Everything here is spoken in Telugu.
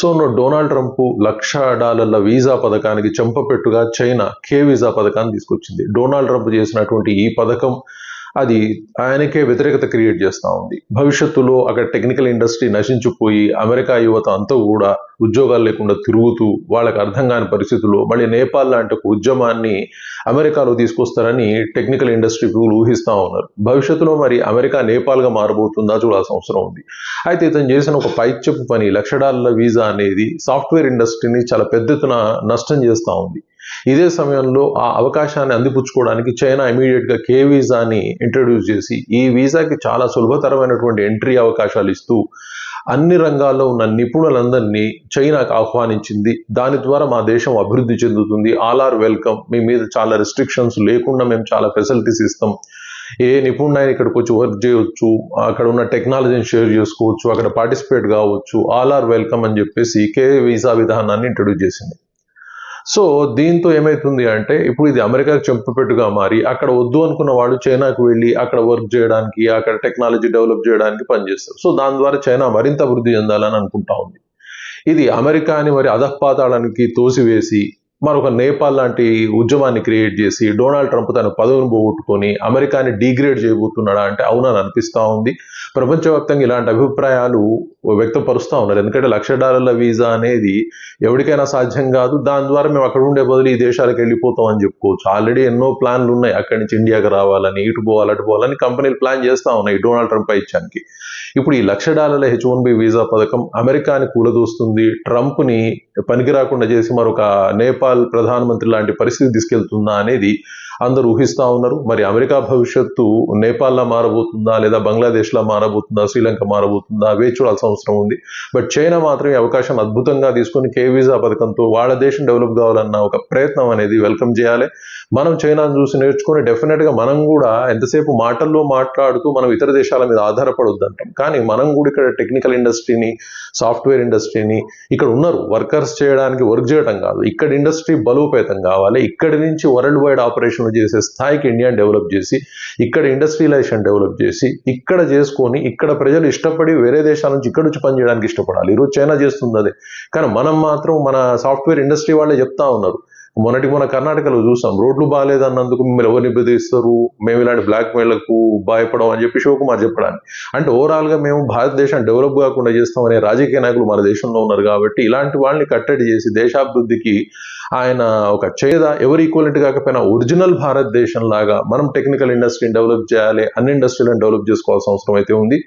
సో నువ్వు డొనాల్డ్ ట్రంప్ లక్ష డాలర్ల వీసా పథకానికి చెంపపెట్టుగా చైనా కే వీసా పథకాన్ని తీసుకొచ్చింది. డొనాల్డ్ ట్రంప్ చేసినటువంటి ఈ పథకం అది ఆయనకే వ్యతిరేకత క్రియేట్ చేస్తూ ఉంది. భవిష్యత్తులో అక్కడ టెక్నికల్ ఇండస్ట్రీ నశించిపోయి అమెరికా యువత అంతా కూడా ఉద్యోగాలు లేకుండా తిరుగుతూ వాళ్ళకి అర్థం కాని పరిస్థితుల్లో మళ్ళీ నేపాల్ లాంటి ఒక ఉద్యమాన్ని అమెరికాలో తీసుకొస్తారని టెక్నికల్ ఇండస్ట్రీ పీపుల్ ఊహిస్తూ ఉన్నారు. భవిష్యత్తులో మరి అమెరికా నేపాల్గా మారబోతుందా చూడాల్సిన అవసరం ఉంది. అయితే ఇతను చేసిన ఒక పైచెప్పు పని లక్ష డాలర్ల వీసా అనేది సాఫ్ట్వేర్ ఇండస్ట్రీని చాలా పెద్ద ఎత్తున నష్టం చేస్తూ ఉంది. ఇదే సమయంలో ఆ అవకాశాన్ని అందిపుచ్చుకోవడానికి చైనా ఇమీడియట్గా కే వీసాని ఇంట్రడ్యూస్ చేసి ఈ వీసాకి చాలా సులభతరమైనటువంటి ఎంట్రీ అవకాశాలు ఇస్తూ అన్ని రంగాల్లో ఉన్న నిపుణులందరినీ చైనాకు ఆహ్వానించింది. దాని ద్వారా మా దేశం అభివృద్ధి చెందుతుంది. All are welcome. మీ మీద చాలా రెస్ట్రిక్షన్స్ లేకుండా మేము చాలా ఫెసిలిటీస్ ఇస్తాం. ఏ నిపుణుడు ఇక్కడికి వచ్చి వర్క్ చేయవచ్చు అక్కడ ఉన్న టెక్నాలజీని షేర్ చేసుకోవచ్చు. అక్కడ పార్టిసిపేట్ కావచ్చు. ఆల్ ఆర్ వెల్కమ్ అని చెప్పేసి కే వీసా విధానాన్ని ఇంట్రడ్యూస్ చేసింది. సో దీంతో ఏమైతుంది అంటే ఇప్పుడు ఇది అమెరికాకు చెంపపెట్టుగా మారి అక్కడ వద్దు అనుకున్న వాళ్ళు చైనాకు వెళ్ళి అక్కడ వర్క్ చేయడానికి అక్కడ టెక్నాలజీ డెవలప్ చేయడానికి పనిచేస్తారు. సో దాని ద్వారా చైనా మరింత అభివృద్ధి చెందాలని అనుకుంటా ఉంది. ఇది అమెరికాని మరి అధపాతాళానికి తోసివేసి మరొక నేపాల్ లాంటి ఉద్యమాన్ని క్రియేట్ చేసి డొనాల్డ్ ట్రంప్ తన పదవిని పోగొట్టుకొని అమెరికాని డీగ్రేడ్ చేయబోతున్నాడా అంటే అవునని అనిపిస్తూ ఉంది. ప్రపంచవ్యాప్తంగా ఇలాంటి అభిప్రాయాలు వ్యక్తపరుస్తూ ఉన్నారు. ఎందుకంటే లక్ష డాలర్ల వీసా అనేది ఎవరికైనా సాధ్యం కాదు. దాని ద్వారా మేము అక్కడ ఉండే బదులు ఈ దేశాలకు వెళ్ళిపోతాం అని చెప్పుకోవచ్చు. ఆల్రెడీ ఎన్నో ప్లాన్లు ఉన్నాయి. అక్కడి నుంచి ఇండియాకి రావాలని ఇటు పోవాలి అటు పోవాలని కంపెనీలు ప్లాన్ చేస్తూ ఉన్నాయి డొనాల్డ్ ట్రంప్ ఇచ్చానికి ఇప్పుడు ఈ లక్ష డాలర్ల హెచ్ వన్ బి వీసా పథకం అమెరికాని కూలదోస్తుంది. ట్రంప్ని పనికి రాకుండా చేసి మరొక నేపాల్ ప్రధానమంత్రి లాంటి పరిస్థితి తీసుకెళ్తుందా అనేది అందరూ ఊహిస్తూ ఉన్నారు. మరి అమెరికా భవిష్యత్తు నేపాల్లా మారబోతుందా లేదా బంగ్లాదేశ్లా మారబోతుందా శ్రీలంక మారబోతుందా వేచి చూడాల్సిన అవసరం ఉంది. బట్ చైనా మాత్రం ఈ అవకాశం అద్భుతంగా తీసుకొని కే వీసా పథకంతో వాళ్ళ దేశం డెవలప్ కావాలన్న ఒక ప్రయత్నం అనేది వెల్కమ్ చేయాలి. మనం చైనాను చూసి నేర్చుకొని డెఫినెట్గా మనం కూడా ఎంతసేపు మాటల్లో మాట్లాడుతూ మనం ఇతర దేశాల మీద ఆధారపడొద్దంటాం. కానీ మనం కూడా ఇక్కడ టెక్నికల్ ఇండస్ట్రీని సాఫ్ట్వేర్ ఇండస్ట్రీని ఇక్కడ ఉన్నారు. వర్కర్స్ చేయడానికి వర్క్ చేయడం కాదు. ఇక్కడ ఇండస్ట్రీ బలోపేతం కావాలి. ఇక్కడి నుంచి వరల్డ్ వైడ్ ఆపరేషన్ ఆపరేషన్లు చేసే స్థాయికి ఇండియాని డెవలప్ చేసి ఇక్కడ ఇండస్ట్రియలైజేషన్ డెవలప్ చేసి ఇక్కడ చేసుకొని ఇక్కడ ప్రజలు ఇష్టపడి వేరే దేశాల నుంచి ఇక్కడ నుంచి పనిచేయడానికి ఇష్టపడాలి. ఈరోజు చైనా చేస్తుంది అదే. కానీ మనం మాత్రం మన సాఫ్ట్వేర్ ఇండస్ట్రీ వాళ్ళే చెప్తా ఉన్నారు. మొన్నటి మన కర్ణాటకలో చూసాం. రోడ్లు బాగాలేదన్నందుకు మిమ్మల్ని ఎవరిని బెదిరిస్తారు? మేము ఇలాంటి బ్లాక్ మెయిల్లకు భయపడం అని చెప్పి శివకుమార్ చెప్పడానికి అంటే ఓవరాల్గా మేము భారతదేశం డెవలప్ కాకుండా చేస్తామనే రాజకీయ నాయకులు మన దేశంలో ఉన్నారు కాబట్టి ఇలాంటి వాళ్ళని కట్టడి చేసి దేశాభివృద్ధికి ఆయన ఒక చేద ఎవరు ఈక్వలెంట్ కాకపోయినా ఒరిజినల్ భారతదేశం లాగా మనం టెక్నికల్ ఇండస్ట్రీని డెవలప్ చేయాలి అన్ని ఇండస్ట్రీలను డెవలప్ చేసుకోవాల్సిన అవసరం అయితే ఉంది.